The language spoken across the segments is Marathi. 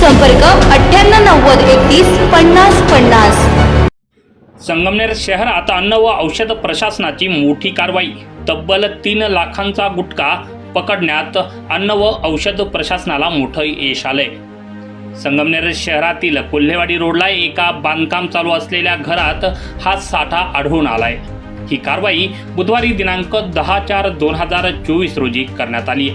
संपर्क अठ्ठ्याण्णव नव्वद एकतीस पन्नास पन्नास. संगमनेर शहरात अन्न व औषध प्रशासनाची मोठी कारवाई. तब्बल तीन लाखांचा गुटखा पकडण्यात अन्न व औषध प्रशासनाला मोठं यश आलंय. संगमनेर शहरातील कोल्हेवाडी रोडला एका बांधकाम चालू असलेल्या घरात हा साठा आढळून आलाय. ही कारवाई बुधवारी दिनांक दहा चार दोन हजार चोवीस रोजी करण्यात आली.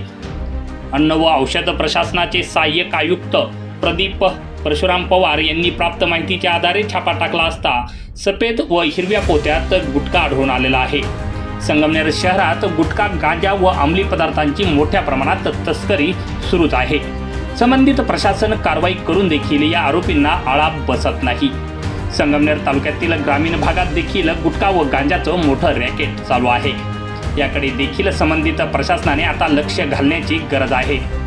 अन्न व औषध प्रशासनाचे सहाय्यक आयुक्त प्रदीप परशुराम पवार यांनी प्राप्त माहितीच्या आधारे छापा टाकला असता सफेद व हिरव्या पोत्यात गुटखा आढळून आलेला आहे. संगमनेर शहरात गुटखा गांजा व अंमली पदार्थांची मोठ्या प्रमाणात तस्करी सुरूच आहे. संबंधित प्रशासन कारवाई करून देखील या आरोपींना आळा बसत नाही. संगमनेर तालुक्यातील ग्रामीण भागात देखील गुटखा व गांजाचं मोठं रॅकेट चालू आहे. याकडे देखील संबंधित प्रशासनाने आता लक्ष घालण्याची गरज आहे.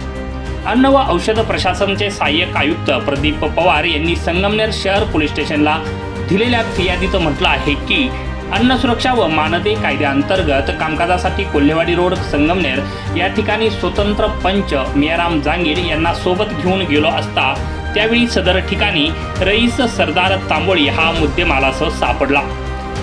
अन्न व औषध प्रशासनचे सहाय्यक आयुक्त प्रदीप पवार यांनी संगमनेर शहर पोलीस स्टेशनला दिलेल्या फिर्यादीत म्हटलं आहे की अन्न सुरक्षा व मानदे कायद्याअंतर्गत कामकाजासाठी कोल्हेवाडी रोड संगमनेर या ठिकाणी स्वतंत्र पंच मियाराम जांगीर यांना सोबत घेऊन गेलो असता त्यावेळी सदर ठिकाणी रईस सरदार तांबोळी हा मुद्देमालासह सापडला.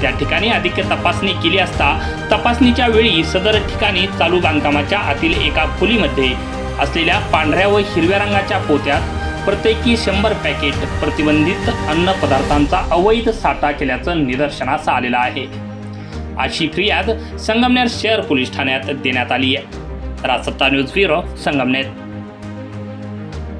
त्या ठिकाणी अधिक तपासणी केली असता तपासणीच्या वेळी सदर ठिकाणी चालू बांधकामाच्या आतील एका खोलीमध्ये असलेल्या पांढऱ्या व हिरव्या रंगाच्या पोत्यात प्रत्येकी शंभर पॅकेट प्रतिबंधित अन्न पदार्थांचा अवैध साठा केल्याचं निदर्शनास आलेलं आहे. अशी फिर्याद संगमनेर शहर पोलीस ठाण्यात देण्यात आली आहे. Rajsatta news bureau Sangamner.